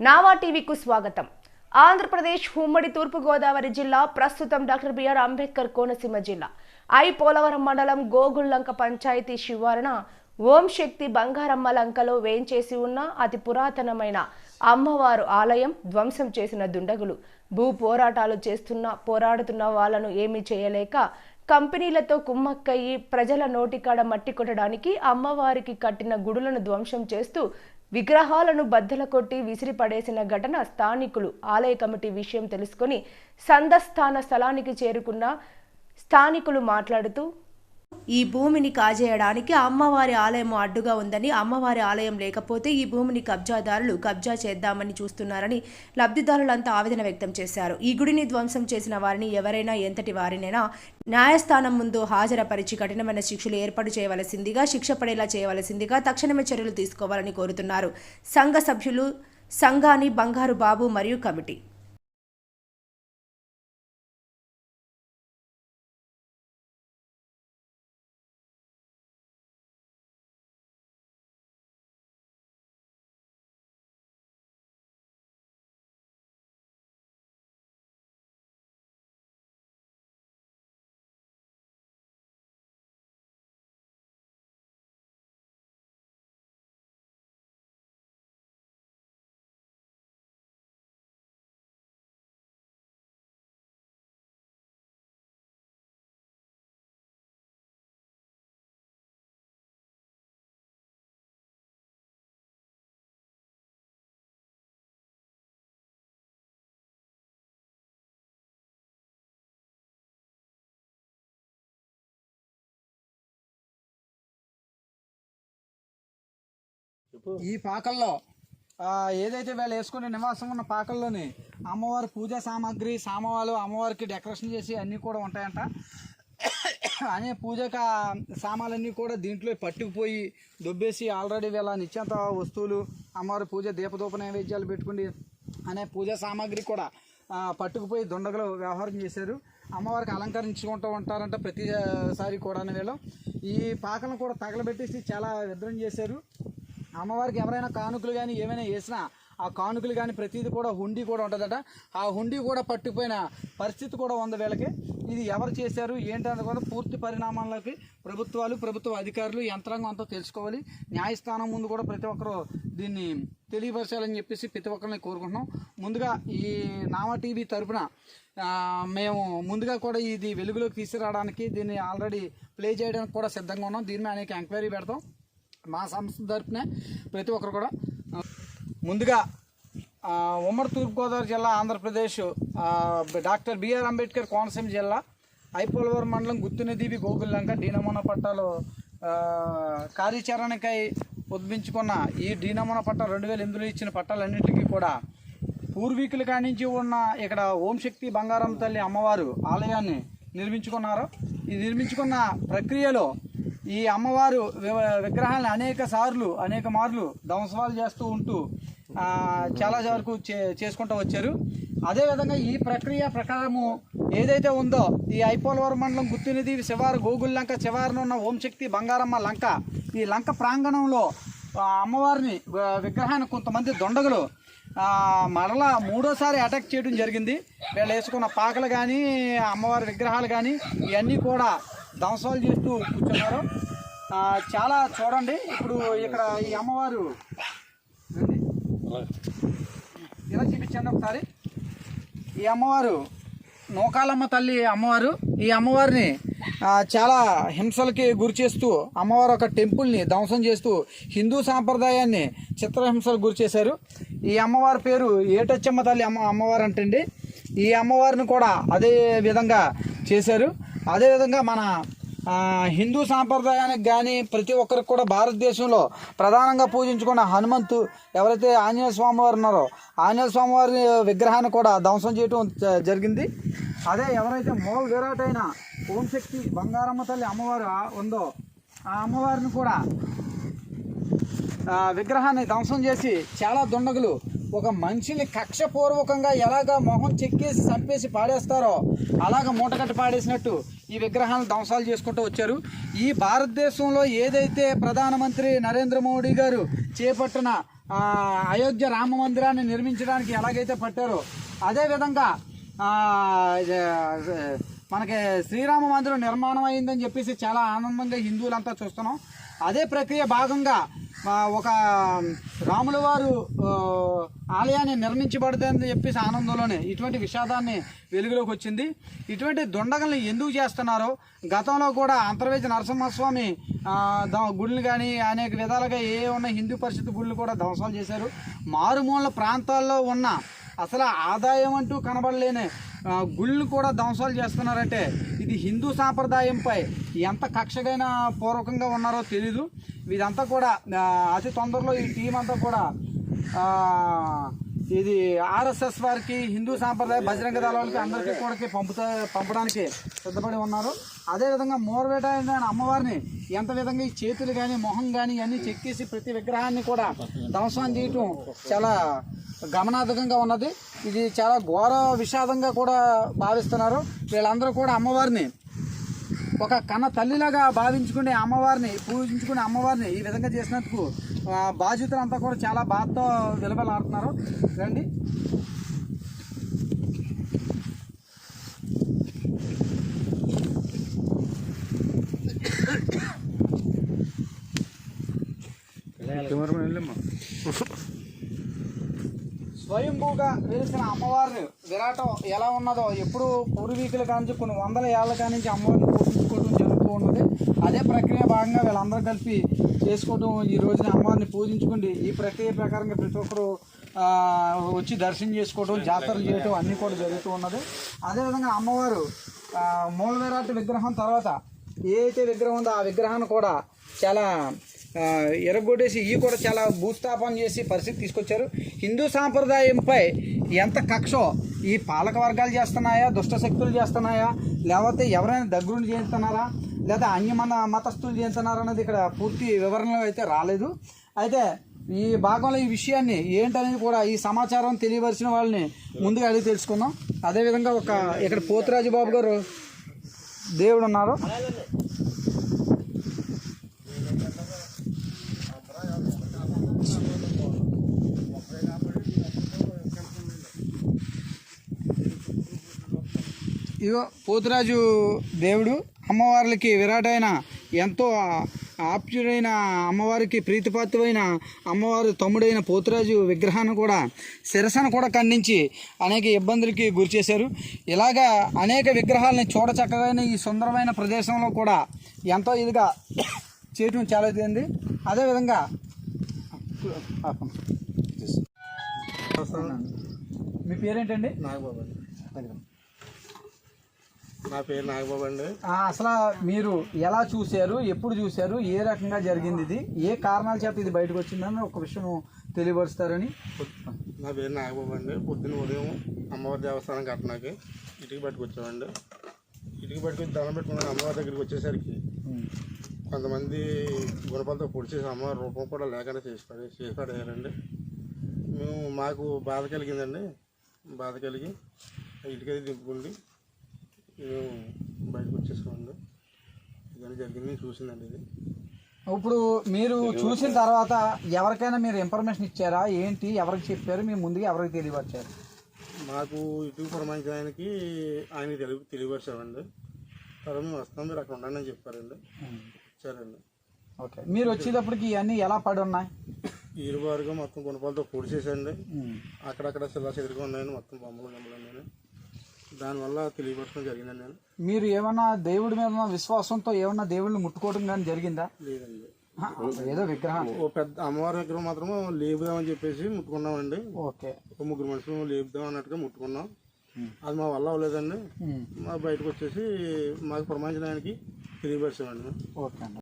నావా టీవీకు స్వాగతం. ఆంధ్రప్రదేశ్ ఉమ్మడి తూర్పుగోదావరి జిల్లా ప్రస్తుతం డాక్టర్ బిఆర్ అంబేద్కర్ కోనసీమ జిల్లా. ఐ. పోలవరం మండలం గోగుల్లంక పంచాయతీ శివారున ఓం శక్తి బంగారమ్మ లంకలో వేంచేసి ఉన్న అతి పురాతనమైన అమ్మవారు ఆలయం ధ్వంసం చేసిన దుండగులు. భూ పోరాటాలు చేస్తున్న పోరాడుతున్న వాళ్ళను ఏమీ చేయలేక కంపెనీలతో కుమ్మక్కయ్యి ప్రజల నోటికాడ మట్టి కొట్టడానికి అమ్మవారికి కట్టిన గుడులను ధ్వంసం చేస్తూ విగ్రహాలను బద్దల కొట్టి విసిరిపడేసిన ఘటన స్థానికులు ఆలయ కమిటీ విషయం తెలుసుకొని సందస్థాన స్థలానికి చేరుకున్న స్థానికులు మాట్లాడుతూ ఈ భూమిని కాజేయడానికి అమ్మవారి ఆలయం అడ్డుగా ఉందని అమ్మవారి ఆలయం లేకపోతే ఈ భూమిని కబ్జాదారులు కబ్జా చేద్దామని చూస్తున్నారని లబ్ధిదారులంతా ఆవేదన వ్యక్తం చేశారు. ఈ గుడిని ధ్వంసం చేసిన వారిని ఎవరైనా ఎంతటి వారినైనా న్యాయస్థానం ముందు హాజరపరిచి కఠినమైన శిక్షలు ఏర్పాటు చేయవలసిందిగా శిక్ష పడేలా చేయవలసిందిగా తక్షణమే చర్యలు తీసుకోవాలని కోరుతున్నారు. సంఘ సభ్యులు సంఘాని బంగారు బాబు మరియు కమిటీ ఈ పాకల్లో ఏదైతే వీళ్ళు వేసుకునే నివాసం ఉన్న పాకల్లోని అమ్మవారి పూజా సామాగ్రి సామవాలు అమ్మవారికి డెకరేషన్ చేసి అన్నీ కూడా ఉంటాయంట. అనే పూజక సామాన్లన్నీ కూడా దీంట్లో పట్టుకుపోయి దొబ్బేసి ఆల్రెడీ వీళ్ళ నిత్యంత వస్తువులు అమ్మవారి పూజ దీపదూప నైవేద్యాలు పెట్టుకుని అనే పూజా సామాగ్రి కూడా పట్టుకుపోయి దొండగలు వ్యవహారం చేశారు. అమ్మవారికి అలంకరించుకుంటూ ఉంటారంట ప్రతిసారి కూడా వీళ్ళు. ఈ పాకలను కూడా తగలబెట్టేసి చాలా విద్రం చేశారు. అమ్మవారికి ఎవరైనా కానుకలు కానీ ఏమైనా వేసినా ఆ కానుకలు కానీ ప్రతిదీ కూడా హుండీ కూడా ఉంటుందట. ఆ హుండీ కూడా పట్టుకుపోయిన పరిస్థితి కూడా ఉంది వీళ్ళకి. ఇది ఎవరు చేశారు ఏంటన్నది కూడా పూర్తి పరిణామాలకి ప్రభుత్వాలు ప్రభుత్వ అధికారులు యంత్రాంగం అంతా తెలుసుకోవాలి. న్యాయస్థానం ముందు కూడా ప్రతి ఒక్కరు దీన్ని తెలియపరచాలని చెప్పేసి ప్రతి ఒక్కరిని కోరుకుంటున్నాం. ముందుగా ఈ నామా టీవీ తరపున మేము ముందుగా కూడా ఇది వెలుగులోకి తీసుకురావడానికి దీన్ని ఆల్రెడీ ప్లే చేయడానికి కూడా సిద్ధంగా ఉన్నాం. దీని మీద అనేక ఎంక్వైరీ పెడతాం. మా సంస్థ తరపునే ప్రతి ఒక్కరు కూడా ముందుగా ఉమ్మడి తూర్పుగోదావరి జిల్లా Andhra Pradesh doctor B R Ambedkar Konaseema జిల్లా ఐపోలవరం మండలం గుత్తునదీవి గోగుల్లంక డీనమోన పట్టాలు కార్యాచరణకై ఉద్భించుకున్న ఈ డీనమోన పట్ట రెండు వేల ఎనిమిదిలో ఇచ్చిన పట్టాలన్నింటికీ కూడా పూర్వీకుల కానించి నుంచి ఉన్న ఇక్కడ ఓం శక్తి బంగారం తల్లి అమ్మవారు ఆలయాన్ని నిర్మించుకున్నారు. ఈ నిర్మించుకున్న ప్రక్రియలో ఈ అమ్మవారు వి- విగ్రహాలను అనేక సార్లు అనేక మార్లు ధ్వంసాలు చేస్తూ ఉంటూ చాలా వరకు చే చేసుకుంటూ వచ్చారు. అదేవిధంగా ఈ ప్రక్రియ ప్రకారము ఏదైతే ఉందో ఈ ఐపోలవరం మండలం గుత్తినిధి శివారు గోగుల్ లంక శివారున ఉన్న ఓం శక్తి బంగారమ్మ లంక ఈ లంక ప్రాంగణంలో అమ్మవారిని విగ్రహాన్ని కొంతమంది దొండగలు మరలా మూడోసారి అటాక్ చేయడం జరిగింది. వీళ్ళు వేసుకున్న పాకలు కానీ అమ్మవారి విగ్రహాలు కానీ ఇవన్నీ కూడా ధ్వంసాలు చేస్తూ కూర్చున్నారు. చాలా చూడండి. ఇప్పుడు ఇక్కడ ఈ అమ్మవారు ఇలా చూపించండి ఒకసారి. ఈ అమ్మవారు నూకాలమ్మ తల్లి అమ్మవారు ఈ అమ్మవారిని చాలా హింసలకి గురి చేస్తూ అమ్మవారు ఒక టెంపుల్ని ధ్వంసం చేస్తూ హిందూ సాంప్రదాయాన్ని చిత్రహింసలకు గురి చేశారు. ఈ అమ్మవారి పేరు ఏటచ్చమ్మ తల్లి అమ్మ అమ్మవారు అంటండి. ఈ అమ్మవారిని కూడా అదే విధంగా చేశారు. అదేవిధంగా మన హిందూ సాంప్రదాయానికి కానీ ప్రతి ఒక్కరికి కూడా భారతదేశంలో ప్రధానంగా పూజించుకున్న హనుమంతు ఎవరైతే ఆంజనేయ స్వామి వారు ఉన్నారో ఆంజనేయ స్వామి వారి విగ్రహాన్ని కూడా ధ్వంసం చేయటం జ- జరిగింది. అదే ఎవరైతే మూల విరాట్ అయిన ఓం శక్తి బంగారమ్మ తల్లి అమ్మవారు ఉందో ఆ అమ్మవారిని కూడా విగ్రహాన్ని ధ్వంసం చేసి చాలా దుండగులు ఒక మనిషిని కక్షపూర్వకంగా ఎలాగ మొహం చెక్కేసి చంపేసి పాడేస్తారో అలాగ మూటకట్టి పాడేసినట్టు ఈ విగ్రహాలను ధ్వంసాలు చేసుకుంటూ వచ్చారు. ఈ భారతదేశంలో ఏదైతే ప్రధానమంత్రి నరేంద్ర మోడీ గారు చేపట్టిన అయోధ్య రామ మందిరాన్ని నిర్మించడానికి ఎలాగైతే పట్టారో అదేవిధంగా మనకి శ్రీరామ మందిరం నిర్మాణం అయిందని చెప్పేసి చాలా ఆనందంగా హిందువులంతా చూస్తున్నాం. అదే ప్రక్రియ భాగంగా ఒక రాముల వారు ఆలయాన్ని నిర్మించబడదని చెప్పేసి ఆనందంలోనే ఇటువంటి విషాదాన్ని వెలుగులోకి వచ్చింది. ఇటువంటి దుండగల్ని ఎందుకు చేస్తున్నారో గతంలో కూడా అంతర్వేది నరసింహస్వామి ద- గుళ్ళు కానీ అనేక విధాలుగా ఏ ఉన్న హిందూ పరిషత్ గుళ్ళు కూడా ధ్వంసాలు చేశారు. మారుమూల ప్రాంతాల్లో ఉన్న అసలు ఆదాయం అంటూ కనబడలేని. గుళ్ళు కూడా ధ్వంసాలు చేస్తున్నారంటే. ఇది హిందూ సాంప్రదాయంపై ఎంత కక్షగైన పూర్వకంగా ఉన్నారో తెలీదు. ఇదంతా కూడా అతి తొందరలో ఈ టీం అంతా కూడా ఇది ఆర్ఎస్ఎస్ వారికి హిందూ సాంప్రదాయ బజరంగ దళాలకి అందరికీ కూడా పంపుతా పంపడానికి సిద్ధపడి ఉన్నారు. అదేవిధంగా మోర్వేట అయిన అమ్మవారిని ఎంత విధంగా ఈ చేతులు కానీ మొహం కానీ ఇవన్నీ చెక్కేసి ప్రతి విగ్రహాన్ని కూడా ధ్వంసం చేయటం చాలా గమనార్థకంగా ఉన్నది. ఇది చాలా ఘోర విషాదంగా కూడా భావిస్తున్నారు. వీళ్ళందరూ కూడా అమ్మవారిని ఒక కన్న తల్లిలాగా భావించుకునే అమ్మవారిని పూజించుకునే అమ్మవారిని ఈ విధంగా చేసినందుకు ఆ, బాధితులంతా కూడా చాలా బాధతో విలబలాడుతున్నారు. రండి. స్వయంభూగా వెలిసిన అమ్మవారిని విరాటం ఎలా ఉన్నదో ఎప్పుడు పూర్వీకుల కానించి కొన్ని వందల ఏళ్ళ కానించి అమ్మవారిని పూజించుకోవడం జరుగుతూ ఉన్నది. అదే ప్రక్రియ భాగంగా వీళ్ళందరూ కలిపి చేసుకోవడం ఈ రోజున అమ్మవారిని పూజించుకుండి ఈ ప్రక్రియ ప్రకారంగా ప్రతి ఒక్కరు వచ్చి దర్శనం చేసుకోవడం జాతరలు చేయడం అన్నీ కూడా జరుగుతూ ఉన్నది. అదేవిధంగా అమ్మవారు మూల విరాట విగ్రహం తర్వాత ఏ అయితే విగ్రహం ఉందో ఆ విగ్రహాన్ని కూడా చాలా ఎరగొట్టేసి ఇవి కూడా చాలా భూస్థాపన చేసి పరిస్థితి తీసుకొచ్చారు. హిందూ సాంప్రదాయంపై ఎంత కక్షో ఈ పాలక వర్గాలు చేస్తున్నాయా దుష్ట శక్తులు చేస్తున్నాయా లేకపోతే ఎవరైనా దగ్గరుండి చేస్తున్నారా లేదా అన్య మన మతస్థులు చేస్తున్నారా అనేది ఇక్కడ పూర్తి వివరణలు అయితే రాలేదు. అయితే ఈ భాగంలో ఈ విషయాన్ని ఏంటనేది కూడా ఈ సమాచారం తెలియవలసిన వాళ్ళని ముందుగా అడిగి తెలుసుకుందాం. అదేవిధంగా ఒక ఇక్కడ పోతురాజు బాబు గారు దేవుడు ఉన్నారు ఇగో పోతురాజు దేవుడు అమ్మవార్లకి విరాటైన ఎంతో ఆప్యుడైన అమ్మవారికి ప్రీతిపాత్రమైన అమ్మవారు తమ్ముడైన పోతురాజు విగ్రహాన్ని కూడా శిరసను కూడా ఖండించి అనేక ఇబ్బందులకి గురిచేశారు ఇలాగా అనేక విగ్రహాలని చూడ ఈ సుందరమైన ప్రదేశంలో కూడా ఎంతో ఇదిగా చేయటం చాలా అదే అదేవిధంగా మీ పేరేంటండి? నాగబాబు నా పేరు నాగబాబు అండి. అసలు మీరు ఎలా చూశారు ఎప్పుడు చూశారు ఏ రకంగా జరిగింది ఇది ఏ కారణాల చేత ఇది బయటకు వచ్చిందని ఒక విషయం తెలియపరుస్తారని నా పేరు నాగబాబు అండి. పొద్దున్న ఉదయం అమ్మవారి దేవస్థానం కట్టడానికి ఇటుకి పట్టుకొచ్చామండి. ఇటుకి పట్టుకొచ్చి దండం పెట్టుకున్నాను అమ్మవారి దగ్గరికి వచ్చేసరికి కొంతమంది గుణపాలతో పొడిచేసి అమ్మవారి రూపం కూడా లేకుండా చేసి పడే చేసి పడేయారండి మేము మాకు బాధ కలిగిందండి. బాధ కలిగి ఇటుకది దింపుకుండి మేము బయటకు వచ్చేసామండి ఇదని జరిగింది చూసిందండి ఇది. ఇప్పుడు మీరు చూసిన తర్వాత ఎవరికైనా మీరు ఇన్ఫర్మేషన్ ఇచ్చారా? ఏంటి? ఎవరికి చెప్పారు? మీ ముందుగా ఎవరికి తెలియపరిచారు? మాకు ఇటు పురమాయించిన ఆయనకి ఆయన తెలుగు తెలియపరిచామండి. తర్వాత మేము వస్తాం మీరు అక్కడ ఉండండి అని చెప్పారండి. సరేండి ఓకే. మీరు వచ్చేటప్పటికి ఇవన్నీ ఎలా పడి ఉన్నాయి? ఈరుబారుగా మొత్తం గుణపాలతో పొడిచేసండి అక్కడక్కడ శిలా చెదురుగా ఉన్నాయని మొత్తం బొమ్మలు గమ్మలు ఉన్నాయని దానివల్ల తెలియపరచడం జరిగిందండి నేను. మీరు ఏమన్నా దేవుడి మీద విశ్వాసంతో ఏమన్నా దేవుడిని ముట్టుకోవడం కానీ జరిగిందా? లేదండి. ఏదో విగ్రహం. ఓ పెద్ద అమ్మవారి దగ్గర మాత్రం లేపుదామని చెప్పేసి ముట్టుకున్నామండి. ఓకే. ఒక ముగ్గురు మనుషులు లేపుదాం అన్నట్టుగా ముట్టుకున్నాం. అది మా వల్ల అవ్వలేదండి. మా బయటకు వచ్చేసి మాకు పురమాయించిన ఆయనకి తెలియపరిచామండి ఓకే అండి.